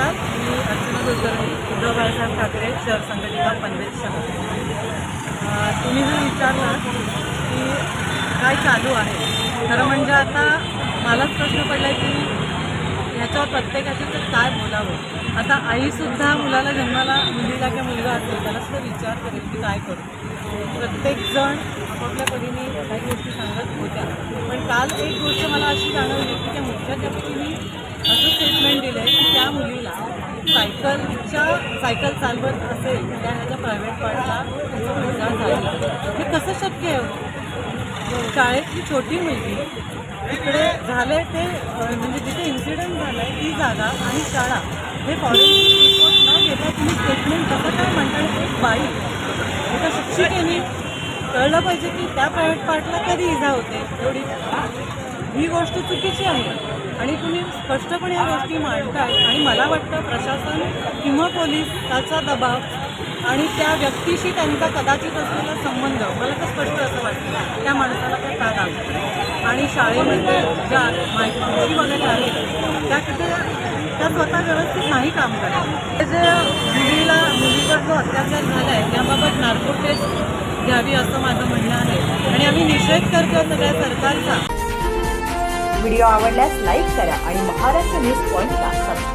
नमस्कार मी अर्चना कुलकर्णी उद्धव बाळासाहेब ठाकरे शहर संघटिका पनवेल शहर. तुम्ही जर विचारला की काय चालू आहे खरं म्हणजे आता मलाच प्रश्न पडला आहे की ह्याच्यावर प्रत्येकाचे तर काय बोलावं? आता आईसुद्धा मुलाला जन्माला मुलीला किंवा मुलगा असेल त्याला सुद्धा विचार करेल की काय करू. प्रत्येकजण आपापल्या परीने काही गोष्टी सांगत होत्या. पण काल एक गोष्ट मला अशी जाणवली की त्या मुख्याध्यापकीने असं स्टेटमेंट दिलं आहे की त्या मुलीला सायकलच्या सायकल चालवत असेल त्या ह्याच्या प्रायव्हेट पार्टला त्याचा झाला हे कसं शक्य आहे? शाळेतली छोटी मुलगी तिकडे झाले ते म्हणजे जिथे इन्सिडेंट झाला आहे ती जागा आणि शाळा हे फॉरेन्सिक रिपोर्ट न घेता तुम्ही स्टेटमेंट कसं काय म्हणता एक बाई एका शिक्षिकेने कळलं पाहिजे की त्या प्रायव्हेट पार्टला कधी इजा होते. एवढी ही गोष्ट चुकीची आहे. आणि तुम्ही स्पष्टपणे या गोष्टी मांडताय आणि मला वाटतं प्रशासन किंवा पोलीस त्याचा दबाव आणि त्या व्यक्तीशी त्यांचा कदाचित असलेला संबंध मला तर स्पष्ट असं वाटतं त्या माणसाला त्या का लागतं आणि शाळेमध्ये ज्या माहिती वगैरे आहेत त्या तिथे त्या स्वतः व्यवस्थित नाही काम करत. ते जे मुलीला मुलीवर जो अत्याचार झाला आहे त्याबाबत नार्को टेस्ट घ्यावी असं माझं म्हणणं आहे. आणि आम्ही निषेध करतो सगळ्या सरकारचा. व्हिडिओ आवडल्यास लाईक करा आणि महाराष्ट्र न्यूज पॉइंटला सबस्क्राईब